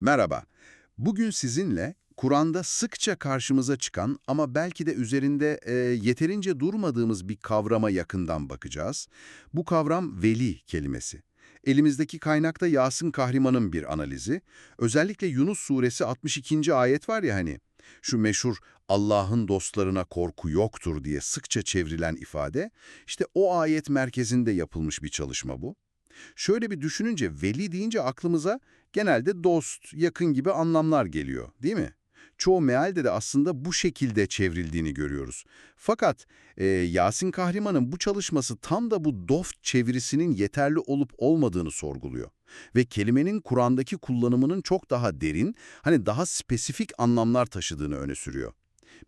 Merhaba. Bugün sizinle Kur'an'da sıkça karşımıza çıkan ama belki de üzerinde e, yeterince durmadığımız bir kavrama yakından bakacağız. Bu kavram veli kelimesi. Elimizdeki kaynakta Yasin Kahriman'ın bir analizi. Özellikle Yunus suresi 62. ayet var ya hani, şu meşhur Allah'ın dostlarına korku yoktur diye sıkça çevrilen ifade, işte o ayet merkezinde yapılmış bir çalışma bu. Şöyle bir düşününce veli deyince aklımıza genelde dost, yakın gibi anlamlar geliyor değil mi? Çoğu mealde de aslında bu şekilde çevrildiğini görüyoruz. Fakat e, Yasin Kahriman'ın bu çalışması tam da bu dost çevirisinin yeterli olup olmadığını sorguluyor. Ve kelimenin Kur'an'daki kullanımının çok daha derin, hani daha spesifik anlamlar taşıdığını öne sürüyor.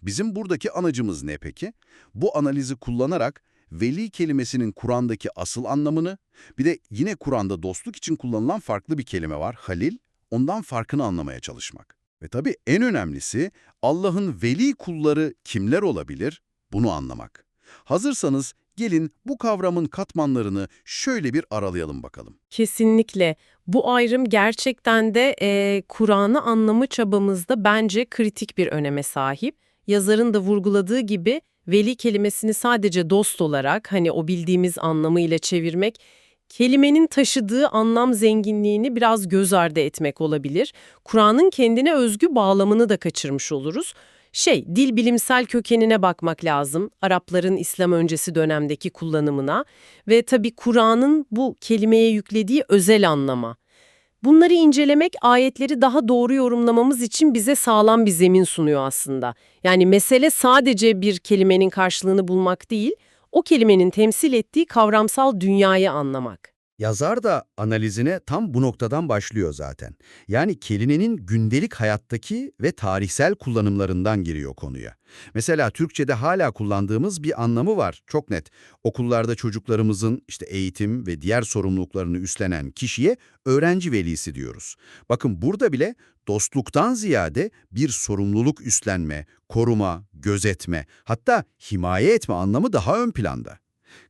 Bizim buradaki anacımız ne peki? Bu analizi kullanarak veli kelimesinin Kur'an'daki asıl anlamını, bir de yine Kur'an'da dostluk için kullanılan farklı bir kelime var, halil, ondan farkını anlamaya çalışmak. Ve tabii en önemlisi Allah'ın veli kulları kimler olabilir? Bunu anlamak. Hazırsanız gelin bu kavramın katmanlarını şöyle bir aralayalım bakalım. Kesinlikle. Bu ayrım gerçekten de e, Kur'an'ı anlamı çabamızda bence kritik bir öneme sahip. Yazarın da vurguladığı gibi veli kelimesini sadece dost olarak hani o bildiğimiz anlamıyla çevirmek kelimenin taşıdığı anlam zenginliğini biraz göz ardı etmek olabilir. Kur'an'ın kendine özgü bağlamını da kaçırmış oluruz. Şey, dil bilimsel kökenine bakmak lazım. Arapların İslam öncesi dönemdeki kullanımına ve tabii Kur'an'ın bu kelimeye yüklediği özel anlama. Bunları incelemek ayetleri daha doğru yorumlamamız için bize sağlam bir zemin sunuyor aslında. Yani mesele sadece bir kelimenin karşılığını bulmak değil, o kelimenin temsil ettiği kavramsal dünyayı anlamak. Yazar da analizine tam bu noktadan başlıyor zaten. Yani kelimenin gündelik hayattaki ve tarihsel kullanımlarından giriyor konuya. Mesela Türkçe'de hala kullandığımız bir anlamı var, çok net. Okullarda çocuklarımızın işte eğitim ve diğer sorumluluklarını üstlenen kişiye öğrenci velisi diyoruz. Bakın burada bile dostluktan ziyade bir sorumluluk üstlenme, koruma, gözetme, hatta himaye etme anlamı daha ön planda.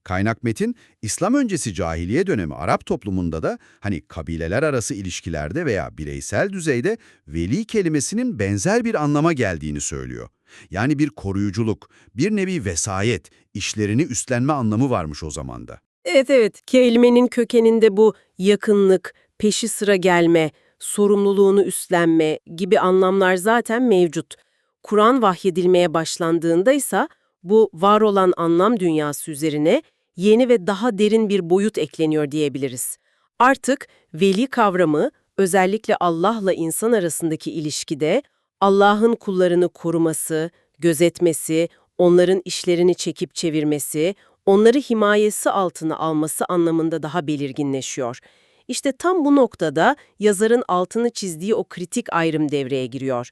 Kaynak metin, İslam öncesi cahiliye dönemi Arap toplumunda da hani kabileler arası ilişkilerde veya bireysel düzeyde veli kelimesinin benzer bir anlama geldiğini söylüyor. Yani bir koruyuculuk, bir nevi vesayet, işlerini üstlenme anlamı varmış o zamanda. Evet evet, kelimenin kökeninde bu yakınlık, peşi sıra gelme, sorumluluğunu üstlenme gibi anlamlar zaten mevcut. Kur'an vahyedilmeye başlandığında ise bu var olan anlam dünyası üzerine yeni ve daha derin bir boyut ekleniyor diyebiliriz. Artık veli kavramı özellikle Allah'la insan arasındaki ilişkide Allah'ın kullarını koruması, gözetmesi, onların işlerini çekip çevirmesi, onları himayesi altına alması anlamında daha belirginleşiyor. İşte tam bu noktada yazarın altını çizdiği o kritik ayrım devreye giriyor.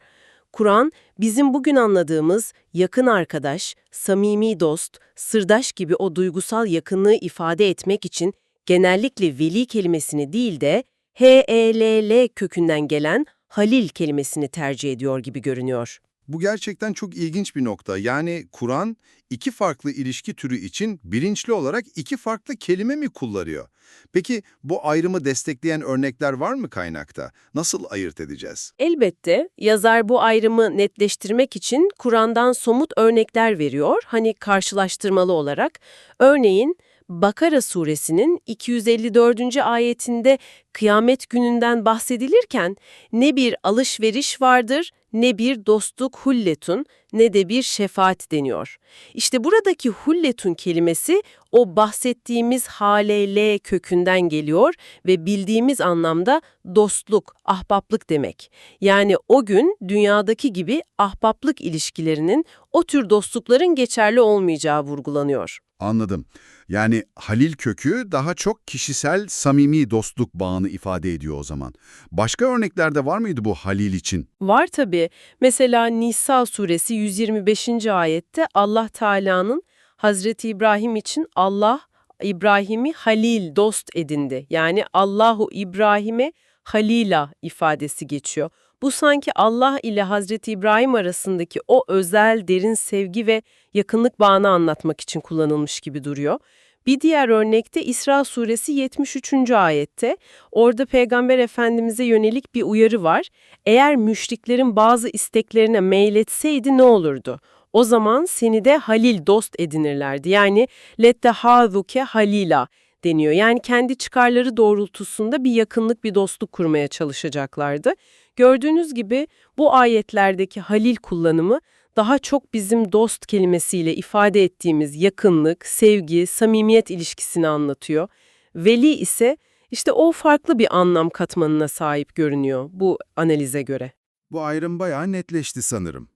Kur'an, bizim bugün anladığımız yakın arkadaş, samimi dost, sırdaş gibi o duygusal yakınlığı ifade etmek için genellikle veli kelimesini değil de H-E-L-L kökünden gelen halil kelimesini tercih ediyor gibi görünüyor. Bu gerçekten çok ilginç bir nokta. Yani Kur'an iki farklı ilişki türü için bilinçli olarak iki farklı kelime mi kullanıyor? Peki bu ayrımı destekleyen örnekler var mı kaynakta? Nasıl ayırt edeceğiz? Elbette yazar bu ayrımı netleştirmek için Kur'an'dan somut örnekler veriyor, hani karşılaştırmalı olarak. Örneğin Bakara suresinin 254. ayetinde kıyamet gününden bahsedilirken ne bir alışveriş vardır, ne bir dostluk hulletun, ne de bir şefaat deniyor. İşte buradaki hulletun kelimesi o bahsettiğimiz hale kökünden geliyor ve bildiğimiz anlamda dostluk, ahbaplık demek. Yani o gün dünyadaki gibi ahbaplık ilişkilerinin o tür dostlukların geçerli olmayacağı vurgulanıyor. Anladım. Yani Halil kökü daha çok kişisel, samimi dostluk bağını ifade ediyor o zaman. Başka örneklerde var mıydı bu Halil için? Var tabii. Mesela Nisa suresi 125. ayette Allah Teala'nın Hazreti İbrahim için Allah İbrahim'i halil, dost edindi. Yani Allahu İbrahim'e halila ifadesi geçiyor. Bu sanki Allah ile Hazreti İbrahim arasındaki o özel, derin sevgi ve yakınlık bağını anlatmak için kullanılmış gibi duruyor. Bir diğer örnekte İsra suresi 73. ayette. Orada Peygamber Efendimiz'e yönelik bir uyarı var. Eğer müşriklerin bazı isteklerine meyletseydi ne olurdu? O zaman seni de halil dost edinirlerdi. Yani lettehazuke halila deniyor. Yani kendi çıkarları doğrultusunda bir yakınlık, bir dostluk kurmaya çalışacaklardı. Gördüğünüz gibi bu ayetlerdeki halil kullanımı daha çok bizim dost kelimesiyle ifade ettiğimiz yakınlık, sevgi, samimiyet ilişkisini anlatıyor. Veli ise işte o farklı bir anlam katmanına sahip görünüyor bu analize göre. Bu ayrım bayağı netleşti sanırım.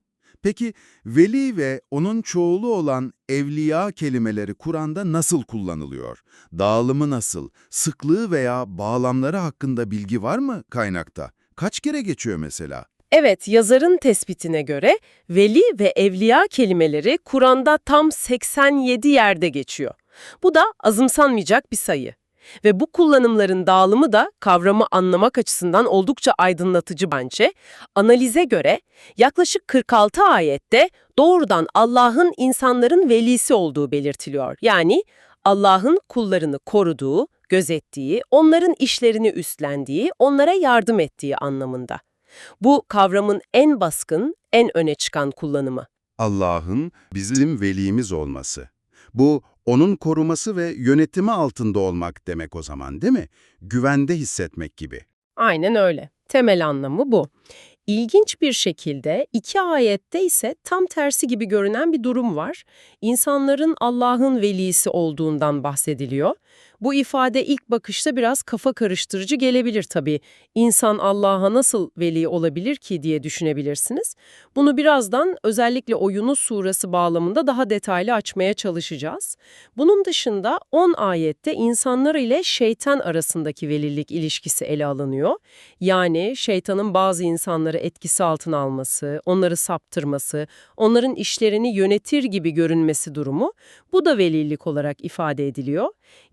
Peki veli ve onun çoğulu olan evliya kelimeleri Kur'an'da nasıl kullanılıyor? Dağılımı nasıl? Sıklığı veya bağlamları hakkında bilgi var mı kaynakta? Kaç kere geçiyor mesela? Evet, yazarın tespitine göre veli ve evliya kelimeleri Kur'an'da tam 87 yerde geçiyor. Bu da azımsanmayacak bir sayı. Ve bu kullanımların dağılımı da kavramı anlamak açısından oldukça aydınlatıcı bence. Analize göre yaklaşık 46 ayette doğrudan Allah'ın insanların velisi olduğu belirtiliyor. Yani Allah'ın kullarını koruduğu, gözettiği, onların işlerini üstlendiği, onlara yardım ettiği anlamında. Bu kavramın en baskın, en öne çıkan kullanımı. Allah'ın bizim velimiz olması. Bu, onun koruması ve yönetimi altında olmak demek o zaman değil mi? Güvende hissetmek gibi. Aynen öyle. Temel anlamı bu. İlginç bir şekilde iki ayette ise tam tersi gibi görünen bir durum var. İnsanların Allah'ın velisi olduğundan bahsediliyor. Bu ifade ilk bakışta biraz kafa karıştırıcı gelebilir tabii. İnsan Allah'a nasıl veli olabilir ki diye düşünebilirsiniz. Bunu birazdan özellikle o Yunus suresi bağlamında daha detaylı açmaya çalışacağız. Bunun dışında 10 ayette insanlar ile şeytan arasındaki velilik ilişkisi ele alınıyor. Yani şeytanın bazı insanları etkisi altına alması, onları saptırması, onların işlerini yönetir gibi görünmesi durumu bu da velilik olarak ifade ediliyor.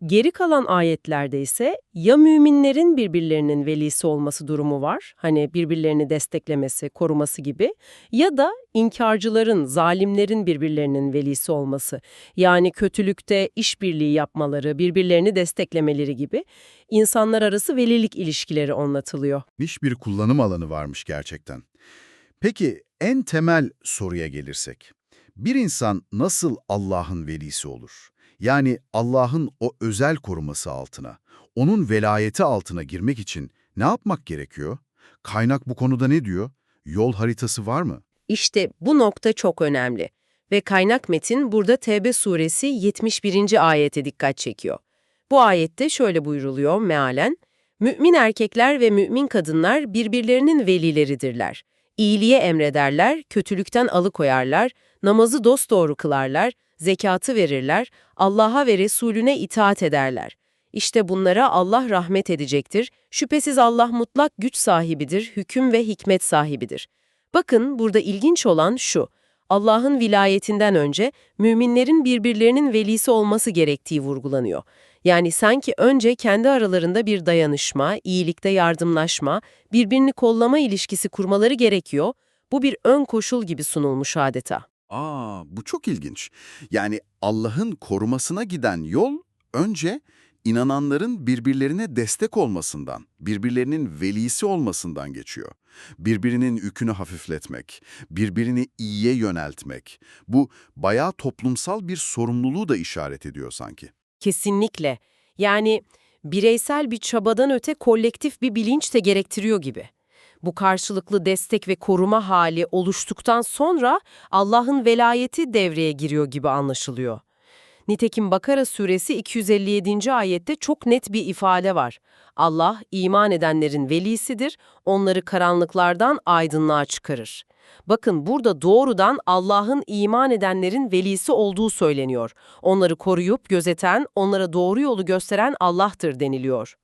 Geri kalan ayetlerde ise ya müminlerin birbirlerinin velisi olması durumu var, hani birbirlerini desteklemesi, koruması gibi, ya da inkarcıların, zalimlerin birbirlerinin velisi olması, yani kötülükte işbirliği yapmaları, birbirlerini desteklemeleri gibi insanlar arası velilik ilişkileri anlatılıyor. Niş bir kullanım alanı varmış gerçekten. Peki en temel soruya gelirsek. Bir insan nasıl Allah'ın velisi olur? Yani Allah'ın o özel koruması altına, onun velayeti altına girmek için ne yapmak gerekiyor? Kaynak bu konuda ne diyor? Yol haritası var mı? İşte bu nokta çok önemli ve kaynak metin burada Tevbe suresi 71. ayete dikkat çekiyor. Bu ayette şöyle buyruluyor mealen, Mümin erkekler ve mümin kadınlar birbirlerinin velileridirler. İyiliğe emrederler, kötülükten alıkoyarlar, namazı dosdoğru kılarlar, zekatı verirler, Allah'a ve Resulüne itaat ederler. İşte bunlara Allah rahmet edecektir. Şüphesiz Allah mutlak güç sahibidir, hüküm ve hikmet sahibidir. Bakın burada ilginç olan şu. Allah'ın vilayetinden önce müminlerin birbirlerinin velisi olması gerektiği vurgulanıyor. Yani sanki önce kendi aralarında bir dayanışma, iyilikte yardımlaşma, birbirini kollama ilişkisi kurmaları gerekiyor. Bu bir ön koşul gibi sunulmuş adeta. Aa, bu çok ilginç. Yani Allah'ın korumasına giden yol önce inananların birbirlerine destek olmasından, birbirlerinin velisi olmasından geçiyor. Birbirinin yükünü hafifletmek, birbirini iyiye yöneltmek. Bu bayağı toplumsal bir sorumluluğu da işaret ediyor sanki. Kesinlikle. Yani bireysel bir çabadan öte kolektif bir bilinç de gerektiriyor gibi. Bu karşılıklı destek ve koruma hali oluştuktan sonra Allah'ın velayeti devreye giriyor gibi anlaşılıyor. Nitekim Bakara suresi 257. ayette çok net bir ifade var. Allah iman edenlerin velisidir, onları karanlıklardan aydınlığa çıkarır. Bakın burada doğrudan Allah'ın iman edenlerin velisi olduğu söyleniyor. Onları koruyup gözeten, onlara doğru yolu gösteren Allah'tır deniliyor.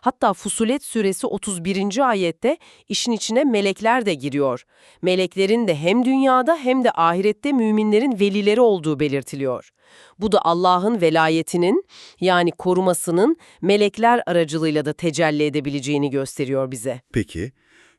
Hatta Fusulet suresi 31. ayette işin içine melekler de giriyor. Meleklerin de hem dünyada hem de ahirette müminlerin velileri olduğu belirtiliyor. Bu da Allah'ın velayetinin yani korumasının melekler aracılığıyla da tecelli edebileceğini gösteriyor bize. Peki,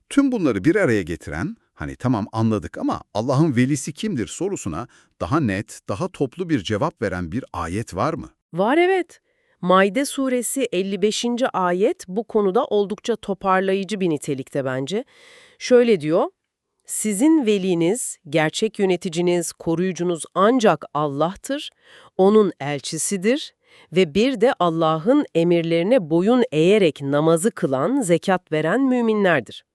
tüm bunları bir araya getiren, hani tamam anladık ama Allah'ın velisi kimdir sorusuna daha net, daha toplu bir cevap veren bir ayet var mı? Var evet. Maide suresi 55. ayet bu konuda oldukça toparlayıcı bir nitelikte bence. Şöyle diyor, Sizin veliniz, gerçek yöneticiniz, koruyucunuz ancak Allah'tır, O'nun elçisidir ve bir de Allah'ın emirlerine boyun eğerek namazı kılan, zekat veren müminlerdir.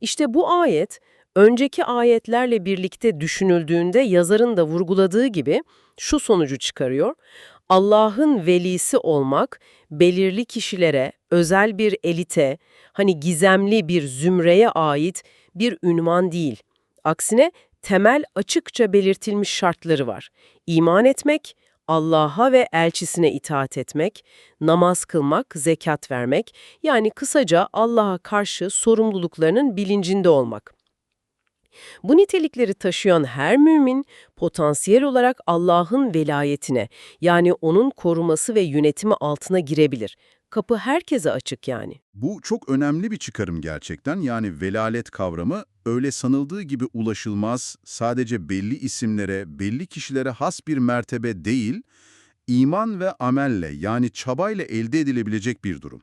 İşte bu ayet, önceki ayetlerle birlikte düşünüldüğünde yazarın da vurguladığı gibi şu sonucu çıkarıyor. Allah'ın velisi olmak, belirli kişilere, özel bir elite, hani gizemli bir zümreye ait bir ünvan değil. Aksine temel açıkça belirtilmiş şartları var. İman etmek, Allah'a ve elçisine itaat etmek, namaz kılmak, zekat vermek, yani kısaca Allah'a karşı sorumluluklarının bilincinde olmak. Bu nitelikleri taşıyan her mümin potansiyel olarak Allah'ın velayetine yani onun koruması ve yönetimi altına girebilir. Kapı herkese açık yani. Bu çok önemli bir çıkarım gerçekten. Yani velalet kavramı öyle sanıldığı gibi ulaşılmaz, sadece belli isimlere, belli kişilere has bir mertebe değil, iman ve amelle yani çabayla elde edilebilecek bir durum.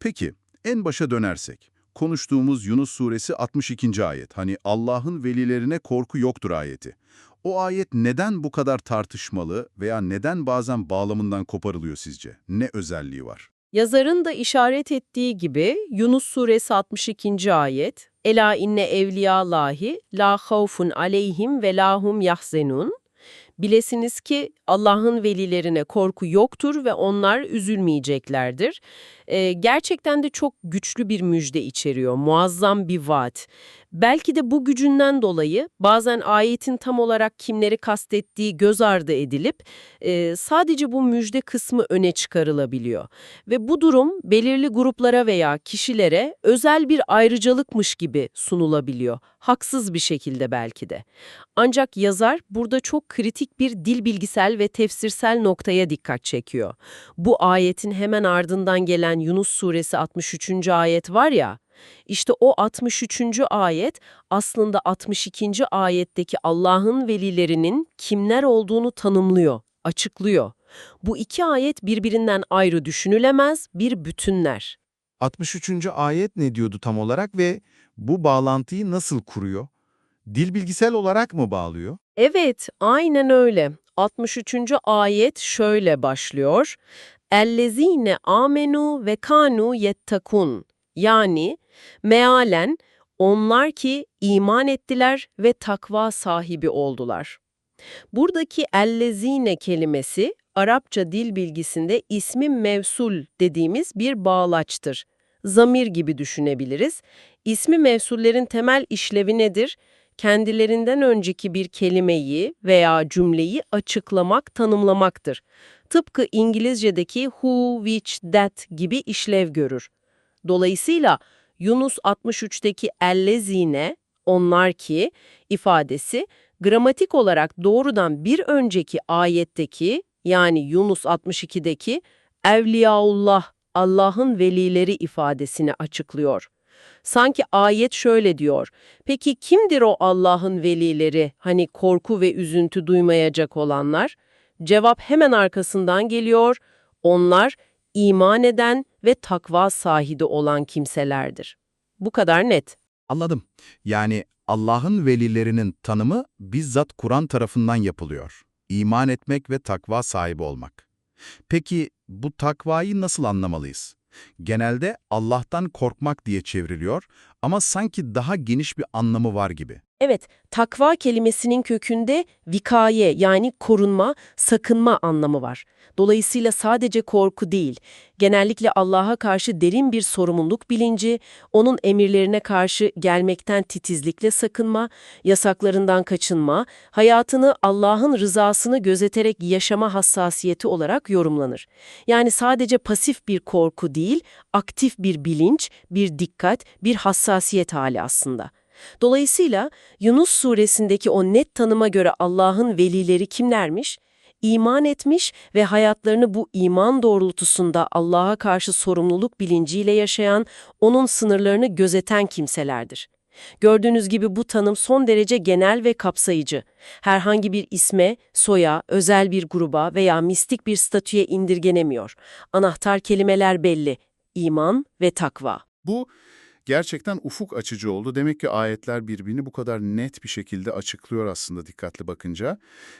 Peki, en başa dönersek, konuştuğumuz Yunus suresi 62. ayet, hani Allah'ın velilerine korku yoktur ayeti. O ayet neden bu kadar tartışmalı veya neden bazen bağlamından koparılıyor sizce? Ne özelliği var? Yazarın da işaret ettiği gibi Yunus suresi 62. ayet Ela inne evliyalahi la havfun aleyhim ve lahum yahzenun Bilesiniz ki Allah'ın velilerine korku yoktur ve onlar üzülmeyeceklerdir. Ee, gerçekten de çok güçlü bir müjde içeriyor, muazzam bir vaat. Belki de bu gücünden dolayı bazen ayetin tam olarak kimleri kastettiği göz ardı edilip e, sadece bu müjde kısmı öne çıkarılabiliyor. Ve bu durum belirli gruplara veya kişilere özel bir ayrıcalıkmış gibi sunulabiliyor. Haksız bir şekilde belki de. Ancak yazar burada çok kritik bir dil bilgisel ve tefsirsel noktaya dikkat çekiyor. Bu ayetin hemen ardından gelen Yunus suresi 63. ayet var ya, işte o 63. ayet aslında 62. ayetteki Allah'ın velilerinin kimler olduğunu tanımlıyor, açıklıyor. Bu iki ayet birbirinden ayrı düşünülemez bir bütünler. 63. ayet ne diyordu tam olarak ve bu bağlantıyı nasıl kuruyor? Dil bilgisel olarak mı bağlıyor? Evet, aynen öyle. 63. ayet şöyle başlıyor. Ellezine amenu ve kanu yettakun. Yani mealen onlar ki iman ettiler ve takva sahibi oldular. Buradaki ellezine kelimesi Arapça dil bilgisinde ismi mevsul dediğimiz bir bağlaçtır. Zamir gibi düşünebiliriz. İsmi mevsullerin temel işlevi nedir? kendilerinden önceki bir kelimeyi veya cümleyi açıklamak, tanımlamaktır. Tıpkı İngilizce'deki who, which, that gibi işlev görür. Dolayısıyla Yunus 63'teki ellezine, onlar ki ifadesi gramatik olarak doğrudan bir önceki ayetteki yani Yunus 62'deki Evliyaullah, Allah'ın velileri ifadesini açıklıyor. Sanki ayet şöyle diyor. Peki kimdir o Allah'ın velileri, hani korku ve üzüntü duymayacak olanlar? Cevap hemen arkasından geliyor. Onlar iman eden ve takva sahibi olan kimselerdir. Bu kadar net. Anladım. Yani Allah'ın velilerinin tanımı bizzat Kur'an tarafından yapılıyor. İman etmek ve takva sahibi olmak. Peki bu takvayı nasıl anlamalıyız? Genelde Allah'tan korkmak diye çevriliyor ama sanki daha geniş bir anlamı var gibi. Evet, takva kelimesinin kökünde vikaye yani korunma, sakınma anlamı var. Dolayısıyla sadece korku değil, genellikle Allah'a karşı derin bir sorumluluk bilinci, onun emirlerine karşı gelmekten titizlikle sakınma, yasaklarından kaçınma, hayatını Allah'ın rızasını gözeterek yaşama hassasiyeti olarak yorumlanır. Yani sadece pasif bir korku değil, aktif bir bilinç, bir dikkat, bir hassasiyet hali aslında. Dolayısıyla Yunus suresindeki o net tanıma göre Allah'ın velileri kimlermiş? İman etmiş ve hayatlarını bu iman doğrultusunda Allah'a karşı sorumluluk bilinciyle yaşayan, onun sınırlarını gözeten kimselerdir. Gördüğünüz gibi bu tanım son derece genel ve kapsayıcı. Herhangi bir isme, soya, özel bir gruba veya mistik bir statüye indirgenemiyor. Anahtar kelimeler belli. İman ve takva. Bu gerçekten ufuk açıcı oldu. Demek ki ayetler birbirini bu kadar net bir şekilde açıklıyor aslında dikkatli bakınca.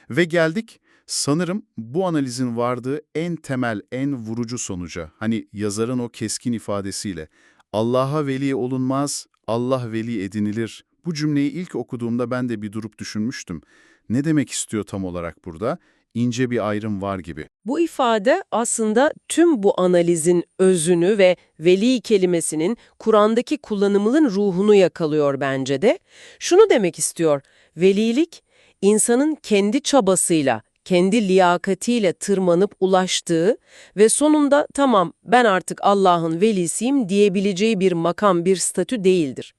Ve geldik sanırım bu analizin vardığı en temel, en vurucu sonuca. Hani yazarın o keskin ifadesiyle Allah'a veli olunmaz, Allah veli edinilir. Bu cümleyi ilk okuduğumda ben de bir durup düşünmüştüm. Ne demek istiyor tam olarak burada? İnce bir ayrım var gibi. Bu ifade aslında tüm bu analizin özünü ve veli kelimesinin Kur'an'daki kullanımının ruhunu yakalıyor bence de. Şunu demek istiyor, velilik insanın kendi çabasıyla, kendi liyakatiyle tırmanıp ulaştığı ve sonunda tamam ben artık Allah'ın velisiyim diyebileceği bir makam, bir statü değildir.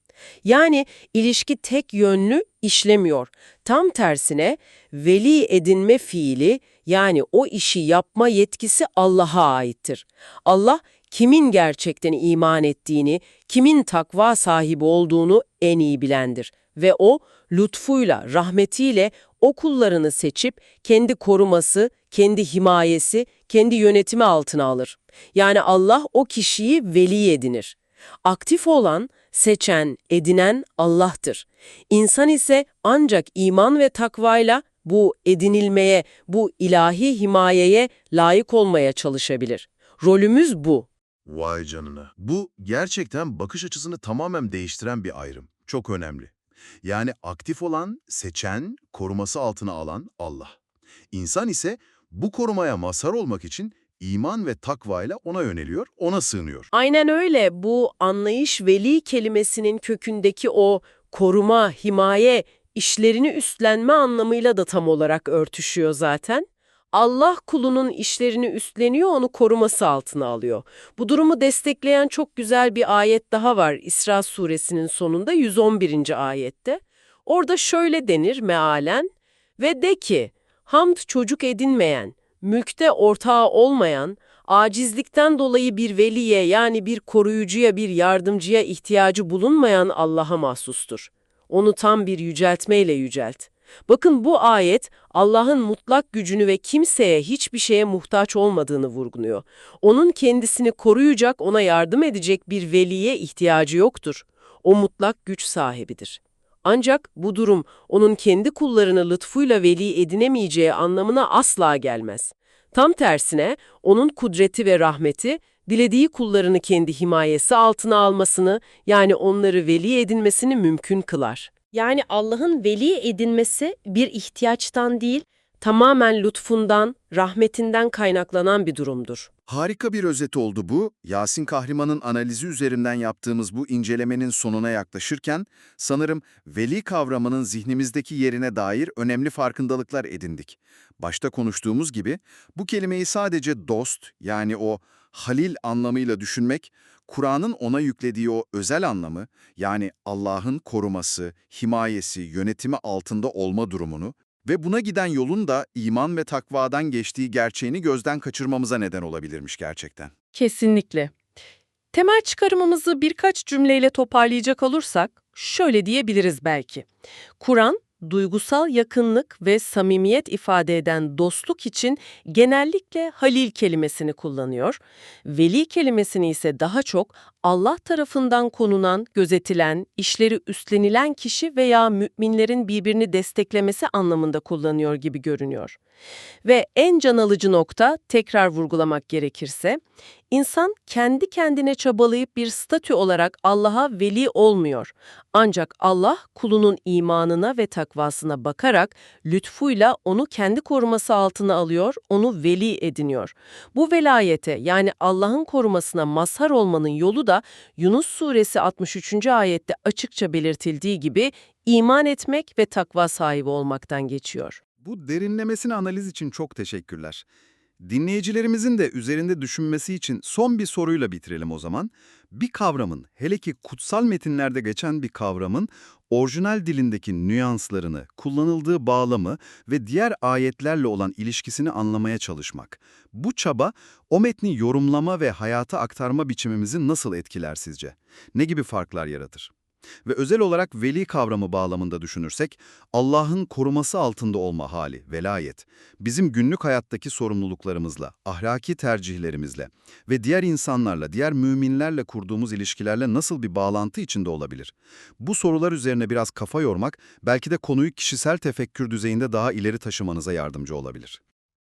Yani ilişki tek yönlü işlemiyor. Tam tersine veli edinme fiili yani o işi yapma yetkisi Allah'a aittir. Allah kimin gerçekten iman ettiğini, kimin takva sahibi olduğunu en iyi bilendir. Ve o lütfuyla, rahmetiyle o kullarını seçip kendi koruması, kendi himayesi, kendi yönetimi altına alır. Yani Allah o kişiyi veli edinir. Aktif olan, seçen, edinen Allah'tır. İnsan ise ancak iman ve takvayla bu edinilmeye, bu ilahi himayeye layık olmaya çalışabilir. Rolümüz bu. Vay canına. Bu gerçekten bakış açısını tamamen değiştiren bir ayrım. Çok önemli. Yani aktif olan, seçen, koruması altına alan Allah. İnsan ise bu korumaya mazhar olmak için iman ve takvayla ona yöneliyor, ona sığınıyor. Aynen öyle. Bu anlayış veli kelimesinin kökündeki o koruma, himaye, işlerini üstlenme anlamıyla da tam olarak örtüşüyor zaten. Allah kulunun işlerini üstleniyor, onu koruması altına alıyor. Bu durumu destekleyen çok güzel bir ayet daha var İsra suresinin sonunda 111. ayette. Orada şöyle denir mealen ve de ki hamd çocuk edinmeyen, mülkte ortağı olmayan, acizlikten dolayı bir veliye yani bir koruyucuya, bir yardımcıya ihtiyacı bulunmayan Allah'a mahsustur. Onu tam bir yüceltmeyle yücelt. Bakın bu ayet Allah'ın mutlak gücünü ve kimseye hiçbir şeye muhtaç olmadığını vurguluyor. Onun kendisini koruyacak, ona yardım edecek bir veliye ihtiyacı yoktur. O mutlak güç sahibidir. Ancak bu durum onun kendi kullarını lütfuyla veli edinemeyeceği anlamına asla gelmez. Tam tersine onun kudreti ve rahmeti dilediği kullarını kendi himayesi altına almasını yani onları veli edinmesini mümkün kılar. Yani Allah'ın veli edinmesi bir ihtiyaçtan değil, tamamen lütfundan, rahmetinden kaynaklanan bir durumdur. Harika bir özet oldu bu. Yasin Kahriman'ın analizi üzerinden yaptığımız bu incelemenin sonuna yaklaşırken sanırım veli kavramının zihnimizdeki yerine dair önemli farkındalıklar edindik. Başta konuştuğumuz gibi bu kelimeyi sadece dost yani o halil anlamıyla düşünmek, Kur'an'ın ona yüklediği o özel anlamı yani Allah'ın koruması, himayesi, yönetimi altında olma durumunu ve buna giden yolun da iman ve takvadan geçtiği gerçeğini gözden kaçırmamıza neden olabilirmiş gerçekten. Kesinlikle. Temel çıkarımımızı birkaç cümleyle toparlayacak olursak şöyle diyebiliriz belki. Kur'an, duygusal yakınlık ve samimiyet ifade eden dostluk için genellikle halil kelimesini kullanıyor. Veli kelimesini ise daha çok Allah tarafından konulan, gözetilen, işleri üstlenilen kişi veya müminlerin birbirini desteklemesi anlamında kullanıyor gibi görünüyor. Ve en can alıcı nokta, tekrar vurgulamak gerekirse, insan kendi kendine çabalayıp bir statü olarak Allah'a veli olmuyor. Ancak Allah kulunun imanına ve takvasına bakarak lütfuyla onu kendi koruması altına alıyor, onu veli ediniyor. Bu velayete yani Allah'ın korumasına mazhar olmanın yolu da Yunus suresi 63. ayette açıkça belirtildiği gibi iman etmek ve takva sahibi olmaktan geçiyor. Bu derinlemesine analiz için çok teşekkürler. Dinleyicilerimizin de üzerinde düşünmesi için son bir soruyla bitirelim o zaman. Bir kavramın, hele ki kutsal metinlerde geçen bir kavramın orijinal dilindeki nüanslarını, kullanıldığı bağlamı ve diğer ayetlerle olan ilişkisini anlamaya çalışmak. Bu çaba o metni yorumlama ve hayata aktarma biçimimizi nasıl etkiler sizce? Ne gibi farklar yaratır? Ve özel olarak veli kavramı bağlamında düşünürsek, Allah'ın koruması altında olma hali, velayet, bizim günlük hayattaki sorumluluklarımızla, ahlaki tercihlerimizle ve diğer insanlarla, diğer müminlerle kurduğumuz ilişkilerle nasıl bir bağlantı içinde olabilir? Bu sorular üzerine biraz kafa yormak, belki de konuyu kişisel tefekkür düzeyinde daha ileri taşımanıza yardımcı olabilir.